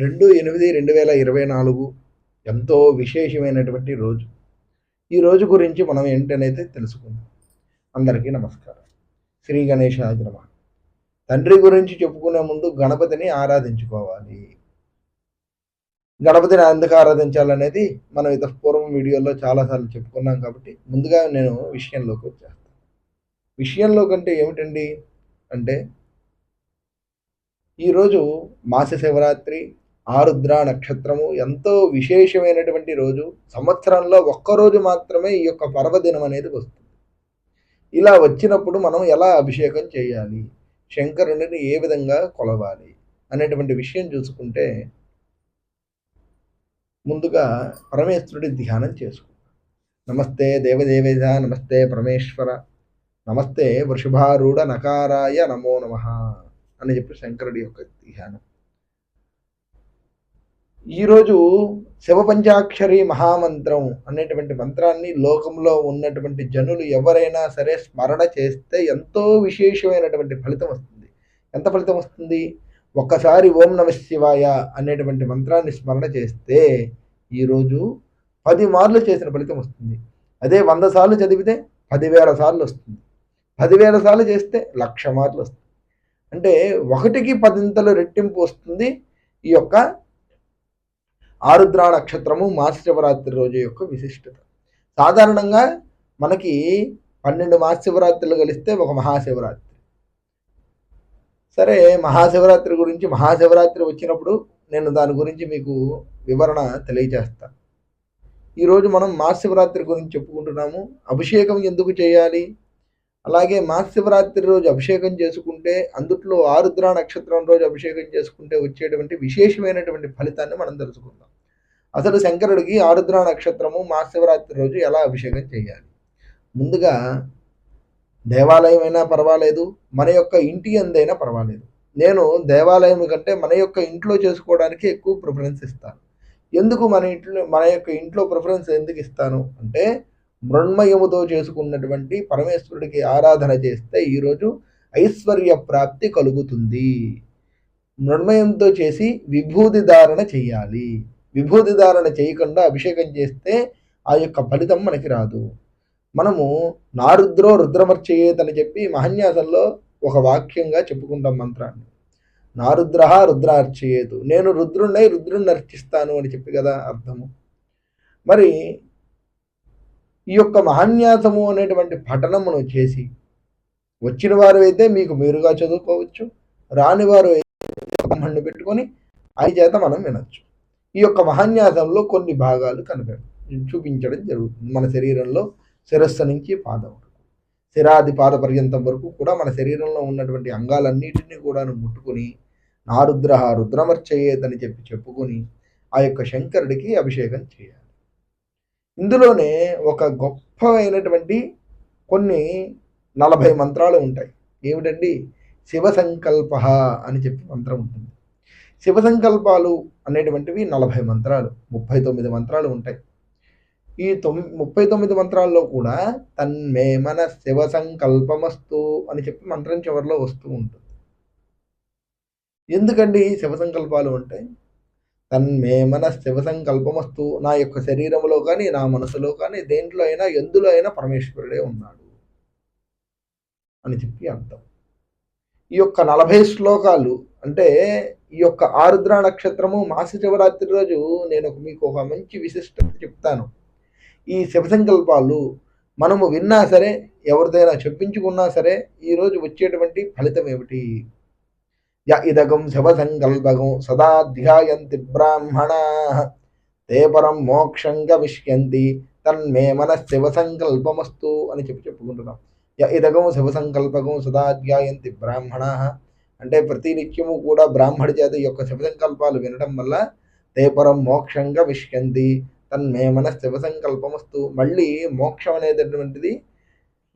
రెండు ఎనిమిది రెండు వేల ఇరవై నాలుగు ఎంతో విశేషమైనటువంటి రోజు. ఈ రోజు గురించి మనం ఏంటనైతే తెలుసుకుందాం. అందరికీ నమస్కారం. శ్రీ గణేష్ నమ. తండ్రి గురించి చెప్పుకునే ముందు గణపతిని ఆరాధించుకోవాలి. గణపతిని ఎందుకు ఆరాధించాలనేది మనం ఇత పూర్వం వీడియోలో చాలాసార్లు చెప్పుకున్నాం కాబట్టి ముందుగా నేను విషయంలోకి వచ్చేస్తాను. విషయంలో కంటే ఏమిటండి? అంటే ఈరోజు మాస శివరాత్రి ఆరుద్ర నక్షత్రము ఎంతో విశేషమైనటువంటి రోజు. సంవత్సరంలో ఒక్కరోజు మాత్రమే ఈ యొక్క పర్వదినం అనేది వస్తుంది. ఇలా వచ్చినప్పుడు మనం ఎలా అభిషేకం చేయాలి? శంకరుడిని ఏ విధంగా కొలవాలి? అనేటువంటి విషయం చూసుకుంటే ముందుగా పరమేశ్వరుడి ధ్యానం చేసుకుంటాం నమస్తే దేవదేవేద నమస్తే పరమేశ్వర నమస్తే వృషభారూఢ నకారాయ నమో నమ అని చెప్పి శంకరుడి యొక్క ధ్యానం. ఈరోజు శివపంచాక్షరి మహామంత్రం అనేటువంటి మంత్రాన్ని లోకంలో ఉన్నటువంటి జనులు ఎవరైనా సరే స్మరణ చేస్తే ఎంతో విశేషమైనటువంటి ఫలితం వస్తుంది. ఎంత ఫలితం వస్తుంది? ఒక్కసారి ఓం నమ శివాయ అనేటువంటి మంత్రాన్ని స్మరణ చేస్తే ఈరోజు పది మార్లు చేసిన ఫలితం వస్తుంది. అదే వంద సార్లు చదివితే పదివేల సార్లు వస్తుంది. పదివేల సార్లు చేస్తే లక్ష మార్లు వస్తుంది. అంటే ఒకటికి పదింతలు రెట్టింపు వస్తుంది. ఈ యొక్క ఆరుద్ర నక్షత్రము మహాశివరాత్రి రోజు యొక్క విశిష్టత. సాధారణంగా మనకి పన్నెండు మహాశివరాత్రులు కలిస్తే ఒక మహాశివరాత్రి. సరే మహాశివరాత్రి గురించి మహాశివరాత్రి వచ్చినప్పుడు నేను దాని గురించి మీకు వివరణ తెలియజేస్తాను ఈరోజు మనం మహాశివరాత్రి గురించి చెప్పుకుంటున్నాము. అభిషేకం ఎందుకు చేయాలి? అలాగే మహాశివరాత్రి రోజు అభిషేకం చేసుకుంటే అందుట్లో ఆరుద్ర నక్షత్రం రోజు అభిషేకం చేసుకుంటే వచ్చేటువంటి విశేషమైనటువంటి ఫలితాన్ని మనం తెలుసుకుందాం. అసలు శంకరుడికి ఆరుద్ర నక్షత్రము మహాశివరాత్రి రోజు ఎలా అభిషేకం చేయాలి? ముందుగా దేవాలయం అయినా పర్వాలేదు మన యొక్క ఇంటి అందైనా పర్వాలేదు. నేను దేవాలయం కంటే మన యొక్క ఇంట్లో చేసుకోవడానికి ఎక్కువ ప్రిఫరెన్స్ ఇస్తాను. ఎందుకు మన ఇంట్లో మన యొక్క ఇంట్లో ప్రిఫరెన్స్ ఎందుకు ఇస్తాను? అంటే మృణ్మయముతో చేసుకున్నటువంటి పరమేశ్వరుడికి ఆరాధన చేస్తే ఈరోజు ఐశ్వర్య ప్రాప్తి కలుగుతుంది. మృణ్మయంతో చేసి విభూతి ధారణ చేయాలి. విభూతి ధారణ చేయకుండా అభిషేకం చేస్తే ఆ యొక్క ఫలితం మనకి రాదు. మనము నారుద్రో రుద్రమర్చయేతని చెప్పి మహన్యాసంలో ఒక వాక్యంగా చెప్పుకుంటాం మంత్రాన్ని. నారుద్ర రుద్రార్చయేతు. నేను రుద్రుణ్ణై రుద్రుణ్ణి అర్చిస్తాను అని చెప్పి కదా అర్థము. మరి ఈ యొక్క మహాన్యాసము అనేటువంటి పఠనమును చేసి వచ్చిన వారు అయితే మీకు మీరుగా చదువుకోవచ్చు రాని వారు బ్రహ్మణ్ణి పెట్టుకొని అది చేత మనం వినొచ్చు. ఈ యొక్క మహాన్యాసంలో కొన్ని భాగాలు కనిపె చూపించడం జరుగుతుంది. మన శరీరంలో శిరస్సు నుంచి పాదం వరకు శిరాది పాద పర్యంతం వరకు కూడా మన శరీరంలో ఉన్నటువంటి అంగాలన్నిటినీ కూడా ముట్టుకొని నారుద్ర రుద్రమర్చయ్యేదని చెప్పి చెప్పుకొని ఆ యొక్క శంకరుడికి అభిషేకం చేయాలి. ఇందులోనే ఒక గొప్పమైనటువంటి కొన్ని నలభై మంత్రాలు ఉంటాయి. ఏమిటండి? శివ సంకల్ప అని చెప్పి మంత్రం ఉంటుంది. శివ సంకల్పాలు అనేటువంటివి నలభై మంత్రాలు ముప్పై తొమ్మిది మంత్రాలు ఉంటాయి. ఈ తొమ్మి ముప్పై తొమ్మిది మంత్రాల్లో కూడా తన్మే మన శివ సంకల్పమస్తు అని చెప్పి మంత్రం చివరిలో వస్తూ ఉంటుంది. ఎందుకండి శివ సంకల్పాలు అంటే? తన్మే మన శివ సంకల్పమస్తు. నా యొక్క శరీరంలో కానీ నా మనసులో కానీ దేంట్లో అయినా ఎందులో అయినా పరమేశ్వరుడే ఉన్నాడు. అని చెప్పి అర్థం. ఈ యొక్క నలభై శ్లోకాలు అంటే ఈ యొక్క ఆరుద్ర నక్షత్రము మాస శివరాత్రి రోజు నేను మీకు ఒక మంచి విశిష్టత చెప్తాను. ఈ శివ సంకల్పాలు మనము విన్నా సరే ఎవరిదైనా చెప్పించుకున్నా సరే ఈరోజు వచ్చేటువంటి ఫలితం ఏమిటి? య ఇదగం శివసంకల్పగం సదా ధ్యాయంతి బ్రాహ్మణా. తే పరం మోక్షం గమిష్యంతి తన్మే మన సంకల్పమస్తు అని చెప్పి చెప్పుకుంటున్నాం. య ఇదగం శివసంకల్పగం సదా ధ్యాయంతి బ్రాహ్మణా. అంటే ప్రతి నిత్యము కూడా బ్రాహ్మడి చేత ఈ యొక్క శివ సంకల్పాలు వినడం వల్ల తే పరం మోక్షంగా విష్యంతి తన్మే మన శివ సంకల్పమస్తు మళ్ళీ మోక్షం అనేటటువంటిది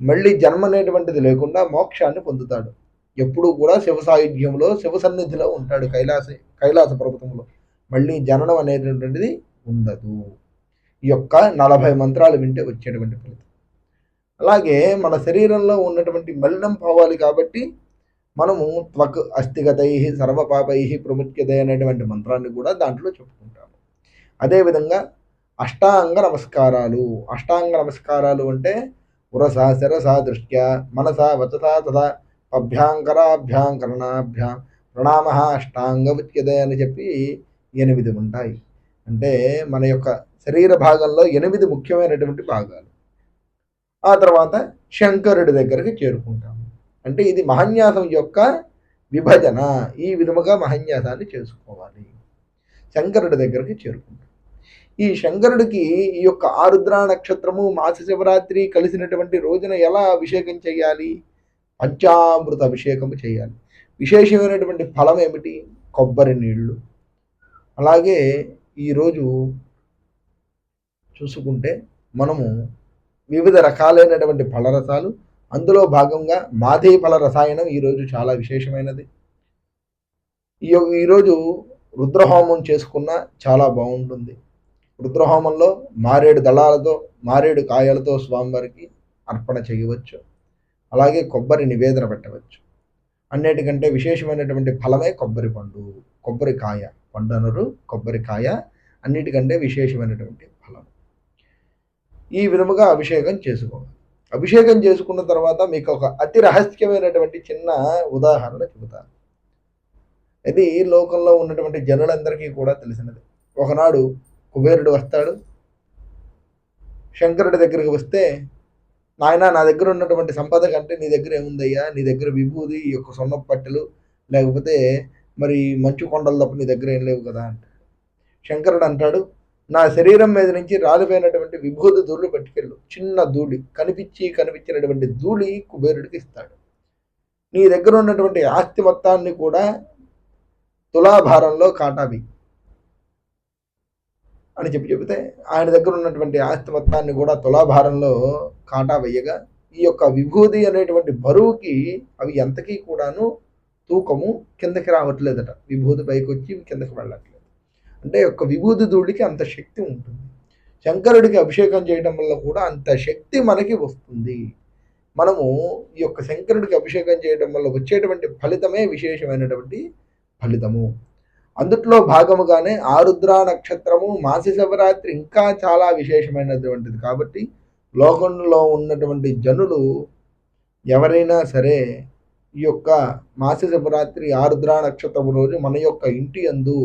మళ్ళీ జన్మ అనేటువంటిది లేకుండా మోక్షాన్ని పొందుతాడు. ఎప్పుడూ కూడా శివ సాయుధ్యంలో శివ సన్నిధిలో ఉంటాడు కైలాస కైలాస పర్వతంలో మళ్ళీ జననం అనేటటువంటిది ఉండదు. ఈ యొక్క నలభై మంత్రాలు వింటే వచ్చేటువంటి ఫలితం. అలాగే మన శరీరంలో ఉన్నటువంటి మలినం పోవాలి కాబట్టి మనము త్వక్ అస్థిగతై సర్వపాపై ప్రముఖ్యత అనేటువంటి మంత్రాన్ని కూడా దాంట్లో చెప్పుకుంటాము. అదేవిధంగా అష్టాంగ నమస్కారాలు. అష్టాంగ నమస్కారాలు అంటే ఉరస శిరస దృష్ట్యా మనస వచస తథా అభ్యాంకరాభ్యాంకరణాభ్యాం ప్రణామ అష్టాంగ అని చెప్పి ఎనిమిది ఉంటాయి. అంటే మన యొక్క శరీర భాగంలో ఎనిమిది ముఖ్యమైనటువంటి భాగాలు. ఆ తర్వాత శంకరుడి దగ్గరికి చేరుకుంటాము అంటే ఇది మహన్యాసం యొక్క విభజన. ఈ విధముగా మహన్యాసాన్ని చేసుకోవాలి. శంకరుడి దగ్గరికి చేరుకుంటాం. ఈ శంకరుడికి ఈ యొక్క ఆరుద్ర నక్షత్రము మాస శివరాత్రి కలిసినటువంటి రోజున ఎలా అభిషేకం చేయాలి? పంచామృత అభిషేకము చేయాలి. విశేషమైనటువంటి ఫలం ఏమిటి? కొబ్బరి నీళ్ళు. అలాగే ఈరోజు చూసుకుంటే మనము వివిధ రకాలైనటువంటి ఫలరసాలు అందులో భాగంగా మాధే ఫల రసాయనం ఈరోజు చాలా విశేషమైనది. ఈ ఈరోజు రుద్రహోమం చేసుకున్న చాలా బాగుంటుంది. రుద్రహోమంలో మారేడు దళాలతో మారేడు కాయలతో స్వామివారికి అర్పణ చేయవచ్చు. అలాగే కొబ్బరి నివేదన పెట్టవచ్చు. అన్నిటికంటే విశేషమైనటువంటి ఫలమే కొబ్బరి పండు కొబ్బరికాయ పండు అనరు కొబ్బరికాయ అన్నిటికంటే విశేషమైనటువంటి ఫలం. ఈ విధముగా అభిషేకం చేసుకోవాలి. అభిషేకం చేసుకున్న తర్వాత మీకు ఒక అతి రహస్యమైనటువంటి చిన్న ఉదాహరణ చెబుతాను. ఇది లోకంలో ఉన్నటువంటి జనులందరికీ కూడా తెలిసినది. ఒకనాడు కుబేరుడు వస్తాడు. శంకరుడి దగ్గరికి వస్తే నాయన నా దగ్గర ఉన్నటువంటి సంపద కంటే నీ దగ్గర ఏముందయ్యా? నీ దగ్గర విభూది ఈ యొక్క సొన్న పట్టెలు లేకపోతే మరి మంచు కొండలు తప్ప నీ దగ్గర ఏం లేవు కదా అంట. శంకరుడు అంటాడు నా శరీరం మీద నుంచి రాలిపోయినటువంటి విభూతి ధూళి పట్టుకెళ్ళు. చిన్న ధూళి కనిపించి కనిపించినటువంటి ధూళి కుబేరుడికి ఇస్తాడు. నీ దగ్గర ఉన్నటువంటి ఆస్తి మొత్తాన్ని కూడా తులాభారంలో కాటాబి. అని చెప్పి చెబితే ఆయన దగ్గర ఉన్నటువంటి ఆస్తి మొత్తాన్ని కూడా తులాభారంలో కాటా వేయగా ఈ యొక్క విభూతి అనేటువంటి బరువుకి అవి ఎంతకీ కూడాను తూకము కిందకి రావట్లేదట. విభూతి పైకి వచ్చి కిందకి వెళ్ళట్లేదు. అంటే యొక్క విభూతి ధూళికి అంత శక్తి ఉంటుంది. శంకరుడికి అభిషేకం చేయడం వల్ల కూడా అంత శక్తి మనకి వస్తుంది. మనము ఈ యొక్క శంకరుడికి అభిషేకం చేయడం వల్ల వచ్చేటువంటి ఫలితమే విశేషమైనటువంటి ఫలితము. అందుట్లో భాగముగానే ఆరుద్ర నక్షత్రము మాసి శివరాత్రి ఇంకా చాలా విశేషమైనటువంటిది కాబట్టి లోకంలో ఉన్నటువంటి జనులు ఎవరైనా సరే ఈ యొక్క మాసి శివరాత్రి ఆరుద్ర నక్షత్రం రోజు మన యొక్క ఇంటి అందు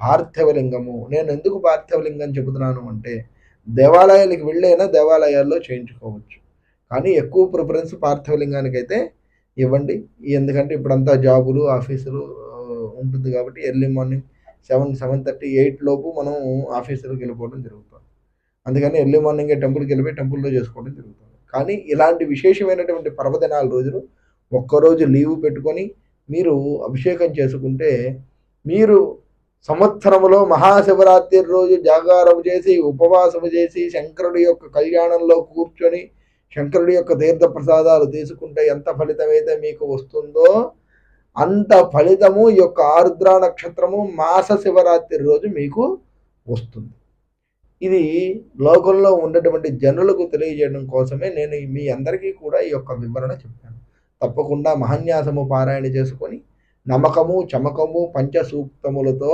పార్థివలింగము. నేను ఎందుకు పార్థివలింగం చెబుతున్నాను అంటే దేవాలయాలకు వెళ్ళైనా దేవాలయాల్లో చేయించుకోవచ్చు. కానీ ఎక్కువ ప్రిఫరెన్స్ పార్థివలింగానికైతే అయితే ఇవ్వండి. ఎందుకంటే ఇప్పుడంతా జాబులు ఆఫీసులు ఉంటుంది కాబట్టి early morning seven seven thirty eight లోపు మనం ఆఫీసులకు వెళ్ళిపోవడం జరుగుతుంది. అందుకని ఎర్లీ మార్నింగే టెంపుల్కి వెళ్ళిపోయి టెంపుల్లో చేసుకోవడం జరుగుతుంది. కానీ ఇలాంటి విశేషమైనటువంటి పర్వదినాల రోజులు ఒక్కరోజు లీవ్ పెట్టుకొని మీరు అభిషేకం చేసుకుంటే మీరు సంవత్సరంలో మహాశివరాత్రి రోజు జాగారం చేసి ఉపవాసము చేసి శంకరుడి యొక్క కళ్యాణంలో కూర్చొని శంకరుడి యొక్క తీర్థ ప్రసాదాలు తీసుకుంటే ఎంత ఫలితమైతే మీకు వస్తుందో అంత ఫలితము ఈ యొక్క ఆరుద్ర నక్షత్రము మాస శివరాత్రి రోజు మీకు వస్తుంది. ఇది లోకంలో ఉన్నటువంటి జనులకు తెలియజేయడం కోసమే నేను మీ అందరికీ కూడా ఈ యొక్క వివరణ చెప్పాను. తప్పకుండా మహన్యాసము పారాయణ చేసుకొని నమ్మకము చమకము పంచసూక్తములతో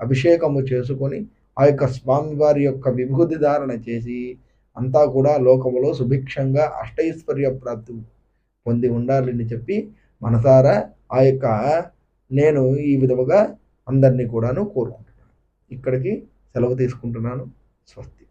అభిషేకము చేసుకొని ఆ యొక్క స్వామివారి యొక్క విభూతి ధారణ చేసి అంతా కూడా లోకములో సుభిక్షంగా అష్టైశ్వర్య ప్రాప్తి పొంది ఉండాలని చెప్పి మనసారా ఆ యొక్క నేను ఈ విధముగా అందరినీ కూడాను కోరుకుంటున్నాను. ఇక్కడికి సెలవు తీసుకుంటున్నాను. స్వస్తి.